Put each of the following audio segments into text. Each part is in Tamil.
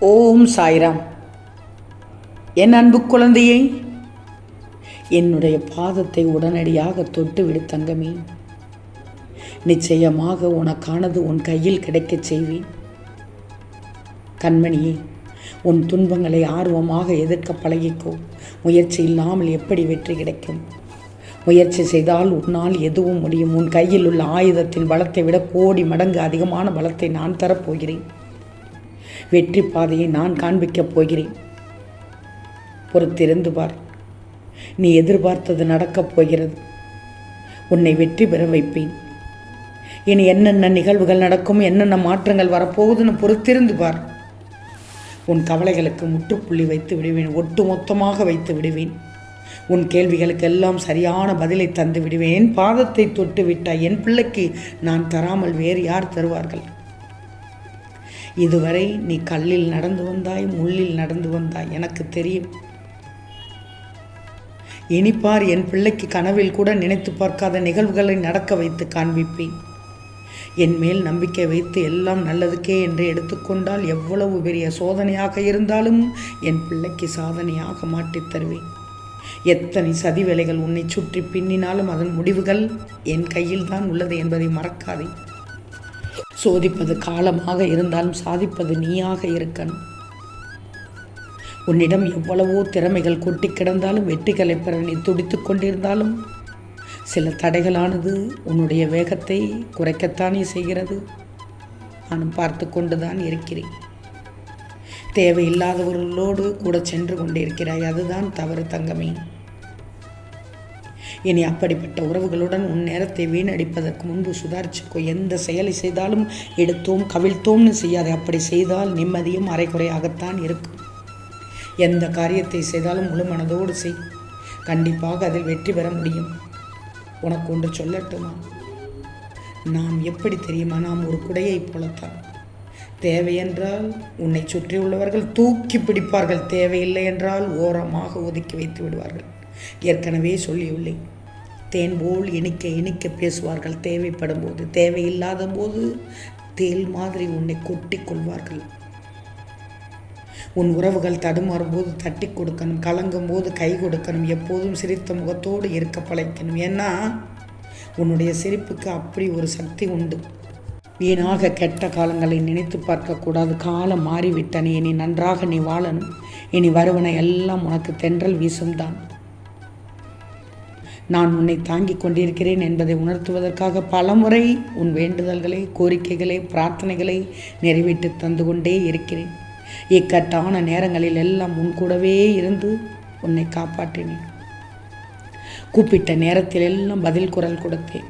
ஓம் சாய்ராம். என் அன்பு குழந்தையை என்னுடைய பாதத்தை உடனடியாக தொட்டுவிடு தங்கமே. நிச்சயமாக உனக்கானது உன் கையில் கிடைக்கச் செய்வேன். கண்மணியே உன் துன்பங்களை ஆர்வமாக எதிர்க்க பழகிக்கோ. முயற்சி இல்லாமல் எப்படி வெற்றி கிடைக்கும்? முயற்சி செய்தால் உன்னால் எதுவும் முடியும். உன் கையில் உள்ள ஆயுதத்தின் பலத்தை விட கோடி மடங்கு அதிகமான பலத்தை நான் தரப்போகிறேன். வெற்றி பாதையை நான் காண்பிக்கப் போகிறேன். பொறுத்திருந்து பார். நீ எதிர்பார்த்தது நடக்கப் போகிறது. உன்னை வெற்றி பெற வைப்பேன். இனி என்னென்ன நிகழ்வுகள் நடக்கும் என்னென்ன மாற்றங்கள் வரப்போகுதுன்னு பொறுத்திருந்து பார். உன் கவலைகளுக்கு முற்றுப்புள்ளி வைத்து விடுவேன் ஒட்டு மொத்தமாக வைத்து விடுவேன். உன் கேள்விகளுக்கு எல்லாம் சரியான பதிலை தந்து விடுவேன். என் பாதத்தை தொட்டு விட்டாய் என் பிள்ளைக்கு நான் தராமல் வேறு யார் தருவார்கள்? இதுவரை நீ கல்லில் நடந்து வந்தாய் முள்ளில் நடந்து வந்தாய் எனக்கு தெரியும். இனிப்பார் என் பிள்ளைக்கு கனவில் கூட நினைத்து பார்க்காத நிகழ்வுகளை நடக்க வைத்து காண்பிப்பேன். என் மேல் நம்பிக்கை வைத்து எல்லாம் நல்லதுக்கே என்று எடுத்துக்கொண்டால் எவ்வளவு பெரிய சோதனையாக இருந்தாலும் என் பிள்ளைக்கு சாதனையாக மாட்டித் தருவேன். எத்தனை சதி வேலைகள் உன்னை சுற்றி பின்னினாலும் அதன் முடிவுகள் என் கையில் தான் உள்ளது என்பதை மறக்காதே. சோதிப்பது காலமாக இருந்தாலும் சாதிப்பது நீயாக இருக்கணும். உன்னிடம் எவ்வளவோ திறமைகள் கொட்டி கிடந்தாலும் வெற்றிகளை பெற நீ துடித்து கொண்டிருந்தாலும் சில தடைகளானது உன்னுடைய வேகத்தை குறைக்கத்தானே செய்கிறது. நானும் பார்த்து கொண்டுதான் இருக்கிறேன். தேவையில்லாதவர்களோடு கூட சென்று கொண்டிருக்கிறாய். அதுதான் தவறு தங்கமே. இனி அப்படிப்பட்ட உறவுகளுடன் உன் நேரத்தை வீணடிப்பதற்கு முன்பு சுதாரிச்சுக்கோ. எந்த செயலை செய்தாலும் எடுத்தோம் கவிழ்த்தோம்னு செய்யாதே. அப்படி செய்தால் நிம்மதியும் அரைக்குறையாகத்தான் இருக்கும். எந்த காரியத்தை செய்தாலும் முழு மனதோடு செய். கண்டிப்பாக அதில் வெற்றி பெற முடியும். உனக்கு ஒன்று சொல்லட்டுமா? நாம் எப்படி தெரியுமா? நாம் ஒரு குடையைப் போலத்தான். தேவையென்றால் உன்னை சுற்றியுள்ளவர்கள் தூக்கி பிடிப்பார்கள். தேவையில்லை என்றால் ஓரமாக ஒதுக்கி வைத்து விடுவார்கள். ஏற்கனவே சொல்லியுள்ளேன். தேன் போல் இனிக்க இனிக்க பேசுவார்கள். தேவைப்படும் போது தேவையில்லாத போது தேல் மாதிரி உன்னை கொட்டி கொள்வார்கள். உன் உறவுகள் தடுமாறும் போது தட்டி கொடுக்கணும். கலங்கும் போது கை கொடுக்கணும். எப்போதும் சிரித்த முகத்தோடு இருக்க பழைக்கணும் ஏன்னா உன்னுடைய சிரிப்புக்கு அப்படி ஒரு சக்தி உண்டு. வீணாக கெட்ட காலங்களை நினைத்து பார்க்கக்கூடாது. காலம் மாறிவிட்டன. இனி நன்றாக நீ வாழணும். இனி வருவன எல்லாம் உனக்கு தென்றல் வீசும் தான் நான் உன்னை தாங்கிக் கொண்டிருக்கிறேன் என்பதை உணர்த்துவதற்காக பலமுறை உன் வேண்டுதல்களை கோரிக்கைகளை பிரார்த்தனைகளை நிறைவேற்றி தந்து கொண்டே இருக்கிறேன். இக்கட்டான நேரங்களில் எல்லாம் உன் கூடவே இருந்து உன்னை காப்பாற்றினேன். கூப்பிட்ட நேரத்தில் எல்லாம் பதில் குரல் கொடுத்தேன்.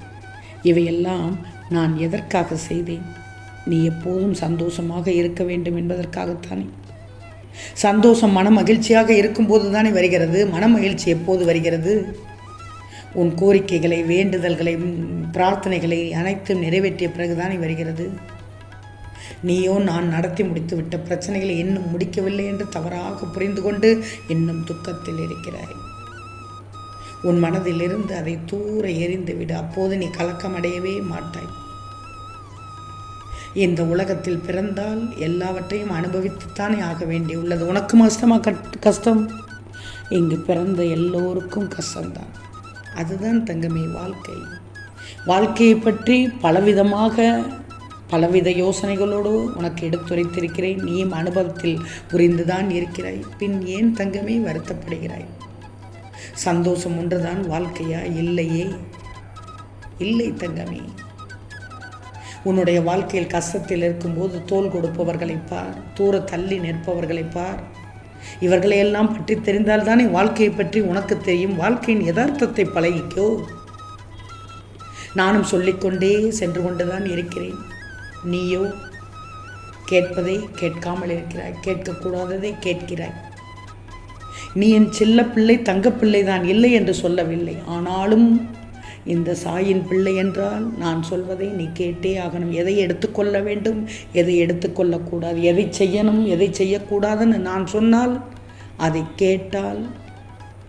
இவையெல்லாம் நான் எதற்காக செய்தேன்? நீ எப்போதும் சந்தோஷமாக இருக்க வேண்டும் என்பதற்காகத்தானே? சந்தோஷம் மன மகிழ்ச்சியாக இருக்கும்போது தானே வருகிறது? மன மகிழ்ச்சி எப்போது வருகிறது? உன் கோரிக்கைகளை வேண்டுதல்களை பிரார்த்தனைகளை அனைத்தும் நிறைவேற்றிய பிறகுதான் வருகிறது. நீயோ நான் நடத்தி முடித்து விட்ட பிரச்சனைகளை இன்னும் முடிக்கவில்லை என்று தவறாக புரிந்து கொண்டு இன்னும் துக்கத்தில் இருக்கிறாய். உன் மனதிலிருந்து அதை தூர எரிந்துவிடு அப்போது நீ கலக்கமடையவே மாட்டாய். இந்த உலகத்தில் பிறந்தால் எல்லாவற்றையும் அனுபவித்துத்தானே ஆக வேண்டியுள்ளது உனக்கும் கஷ்டமா கட் கஷ்டம்? இங்கு பிறந்த எல்லோருக்கும் கஷ்டம்தான். அதுதான் தங்கமே வாழ்க்கை. வாழ்க்கையை பற்றி பலவிதமாக பலவித யோசனைகளோடு உனக்கு எடுத்துரைத்திருக்கிறேன். நீயும் அனுபவத்தில் புரிந்துதான் இருக்கிறாய். பின் ஏன் தங்கமே வருத்தப்படுகிறாய்? சந்தோஷம் ஒன்றுதான் வாழ்க்கையா? இல்லையே. இல்லை தங்கமே. உன்னுடைய வாழ்க்கையில் கஷ்டத்தில் இருக்கும்போது தோல் கொடுப்பவர்களை பார் தூர தள்ளி நிற்பவர்களை பார். இவர்களையெல்லாம் பற்றி தெரிந்தால்தானே வாழ்க்கையை பற்றி உனக்கு தெரியும். வாழ்க்கையின் யதார்த்தத்தை பழகிக்கோ. நானும் சொல்லிக்கொண்டே சென்று கொண்டுதான் இருக்கிறேன். நீயோ கேட்பதை கேட்காமல் இருக்கிறாய். கேட்கக்கூடாததை கேட்கிறாய். நீ என் செல்ல பிள்ளை தங்கப்பிள்ளை தான் இல்லை என்று சொல்லவில்லை. ஆனாலும் இந்த சாயின் பிள்ளை என்றால் நான் சொல்வதை நீ கேட்டே ஆகணும். எதை எடுத்துக்கொள்ள வேண்டும்? எதை எடுத்துக்கொள்ளக்கூடாது? எதை செய்யணும்? எதை செய்யக்கூடாதுன்னு நான் சொன்னால் அதை கேட்டால்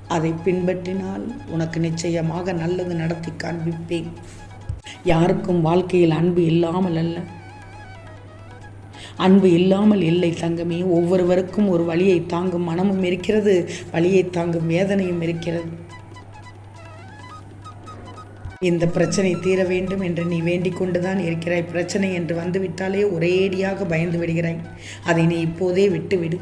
அதை பின்பற்றினால் உனக்கு நிச்சயமாக நல்லது நடத்தி காண்பிப்பேன். யாருக்கும் வாழ்க்கையில் அன்பு இல்லாமல் அல்ல. அன்பு இல்லாமல் இல்லை தங்கமே. ஒவ்வொருவருக்கும் ஒரு வழியை தாங்கும் மனமும் இருக்கிறது வழியை தாங்கும் வேதனையும் இருக்கிறது. இந்த பிரச்சனை தீர வேண்டும் என்று நீ வேண்டிக் கொண்டுதான் இருக்கிறாய். பிரச்சனை என்று வந்துவிட்டாலே ஒரேடியாக பயந்து விடுகிறாய். அதை நீ இப்போதே விட்டுவிடு.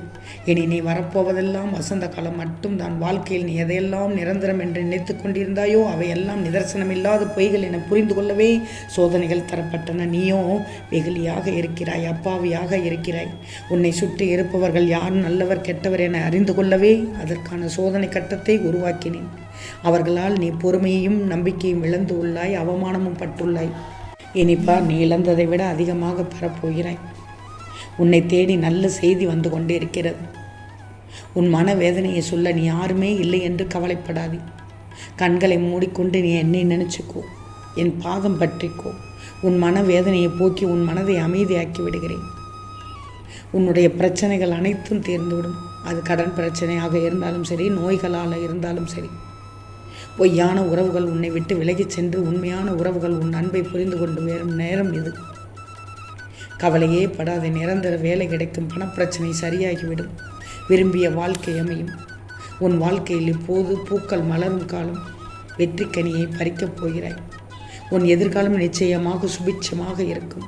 இனி நீ வரப்போவதெல்லாம் வசந்த காலம் மட்டும் தான் வாழ்க்கையில் நீ எதையெல்லாம் நிரந்தரம் என்று நினைத்து கொண்டிருந்தாயோ அவையெல்லாம் நிதர்சனமில்லாத பொய்கள் என புரிந்து கொள்ளவே சோதனைகள் தரப்பட்டன. நீயோ வெகுளியாக இருக்கிறாய் அப்பாவியாக இருக்கிறாய். உன்னை சுற்றி இருப்பவர்கள் யார் நல்லவர் கெட்டவர் என அறிந்து கொள்ளவே அதற்கான சோதனை கட்டத்தை உருவாக்கினேன். அவர்களால் நீ பொறுமையையும் நம்பிக்கையும் இழந்து உள்ளாய் அவமானமும் பட்டுள்ளாய். இனிப்பா நீ இழந்ததை விட அதிகமாக பெறப்போகிறாய் உன்னை தேடி நல்ல செய்தி வந்து கொண்டே இருக்கிறது உன் மனவேதனையை சொல்ல நீ யாருமே இல்லை என்று கவலைப்படாதே. கண்களை மூடிக்கொண்டு நீ என்னை நினைச்சுக்கோ. என் பாதம் பற்றிக்கோ. உன் மனவேதனையை போக்கி உன் மனதை அமைதியாக்கி விடுகிறேன். உன்னுடைய பிரச்சனைகள் அனைத்தும் தீர்ந்துவிடும். அது கடன் பிரச்சனையாக இருந்தாலும் சரி நோய்களால் இருந்தாலும் சரி. பொய்யான உறவுகள் உன்னை விட்டு விலகிச் சென்று உண்மையான உறவுகள் உன் அன்பை புரிந்து கொண்டு வரும் நேரம் இது. கவலையே படாத நிரந்தர வேலை கிடைக்கும் பணப்பிரச்சனை சரியாகிவிடும். விரும்பிய வாழ்க்கை அமையும். உன் வாழ்க்கையில் இப்போது பூக்கள் மலரும் காலம் வெற்றி கனியை பறிக்கப் போகிறாய். உன் எதிர்காலம் நிச்சயமாக சுபிட்சமாக இருக்கும்.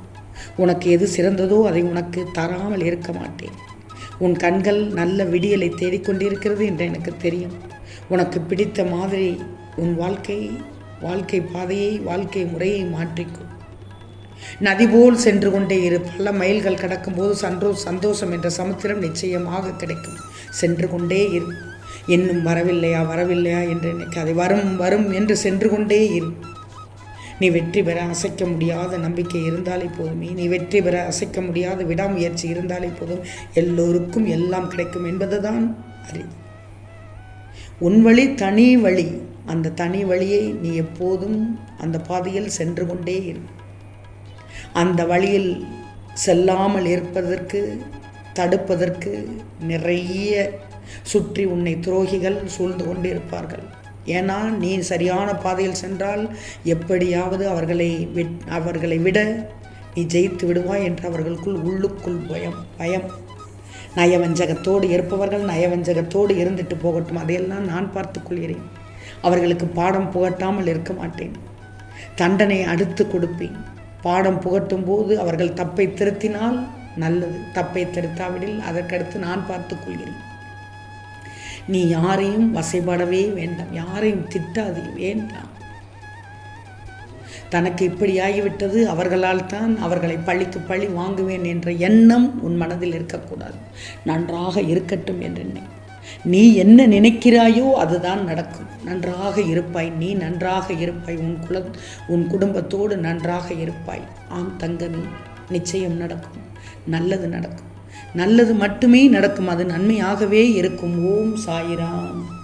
உனக்கு எது சிறந்ததோ அதை உனக்கு தராமல் இருக்க மாட்டேன். உன் கண்கள் நல்ல விடியலை தேடிக்கொண்டிருக்கிறது என்று எனக்கு தெரியும். உனக்கு பிடித்த மாதிரி உன் வாழ்க்கை வாழ்க்கை பாதையை வாழ்க்கை முறையை மாற்றிக்கும். நதி போல் சென்று கொண்டே இரு. பல மைல்கள் கடக்கும்போது சன்றோ சந்தோஷம் என்ற சமுத்திரம் நிச்சயமாக கிடைக்கும். சென்று கொண்டே இரு. இன்னும் வரவில்லையா வரவில்லையா என்று நினைக்காதே வரும் வரும் என்று சென்று கொண்டே இரு. நீ வெற்றி பெற அசைக்க முடியாத நம்பிக்கை இருந்தாலே போதுமே. நீ வெற்றி பெற அசைக்க முடியாத விடாமுயற்சி இருந்தாலே போதும். எல்லோருக்கும் எல்லாம் கிடைக்கும் என்பதுதான் அறிவு. உன் வழி தனி வழி. அந்த தனி வழியை நீ எப்போதும் அந்த பாதையில் சென்று கொண்டே இரு. அந்த வழியில் செல்லாமல் இருப்பதற்கு தடுப்பதற்கு நிறைய சுற்றி உன்னை துரோகிகள் சூழ்ந்து கொண்டு இருப்பார்கள் ஏன்னா நீ சரியான பாதையில் சென்றால் எப்படியாவது அவர்களை விட் அவர்களை விட நீ ஜெயித்து விடுவாய் என்று அவர்களுக்குள் உள்ளுக்குள் பயம் பயம். நயவஞ்சகத்தோடு இருப்பவர்கள் நயவஞ்சகத்தோடு இருந்துட்டு போகட்டும். அதையெல்லாம் நான் பார்த்துக்கொள்கிறேன் அவர்களுக்கு பாடம் புகட்டாமல் இருக்க மாட்டேன். தண்டனை அடுத்து கொடுப்பேன். பாடம் புகட்டும் போது அவர்கள் தப்பை திருத்தினால் நல்லது. தப்பை திருத்தாவிடில் அதற்கடுத்து நான் பார்த்துக் கொள்கிறேன். நீ யாரையும் வசைப்படவே வேண்டாம். யாரையும் திட்டாதே வேண்டாம். தனக்கு இப்படி ஆகிவிட்டது. அவர்களால் தான் அவர்களை பழிக்கு பழி வாங்குவேன் என்ற எண்ணம் உன் மனதில் இருக்கக்கூடாது. நன்றாக இருக்கட்டும் என்று நீ என்ன நினைக்கிறாயோ அதுதான் நடக்கும். நன்றாக இருப்பாய் நீ நன்றாக இருப்பாய் உன் குல உன் குடும்பத்தோடு நன்றாக இருப்பாய். ஆம் தங்கமே நிச்சயம் நடக்கும். நல்லது நடக்கும். நல்லது மட்டுமே நடக்கும் அது நன்மையாகவே இருக்கும். ஓம் சாயிராம்.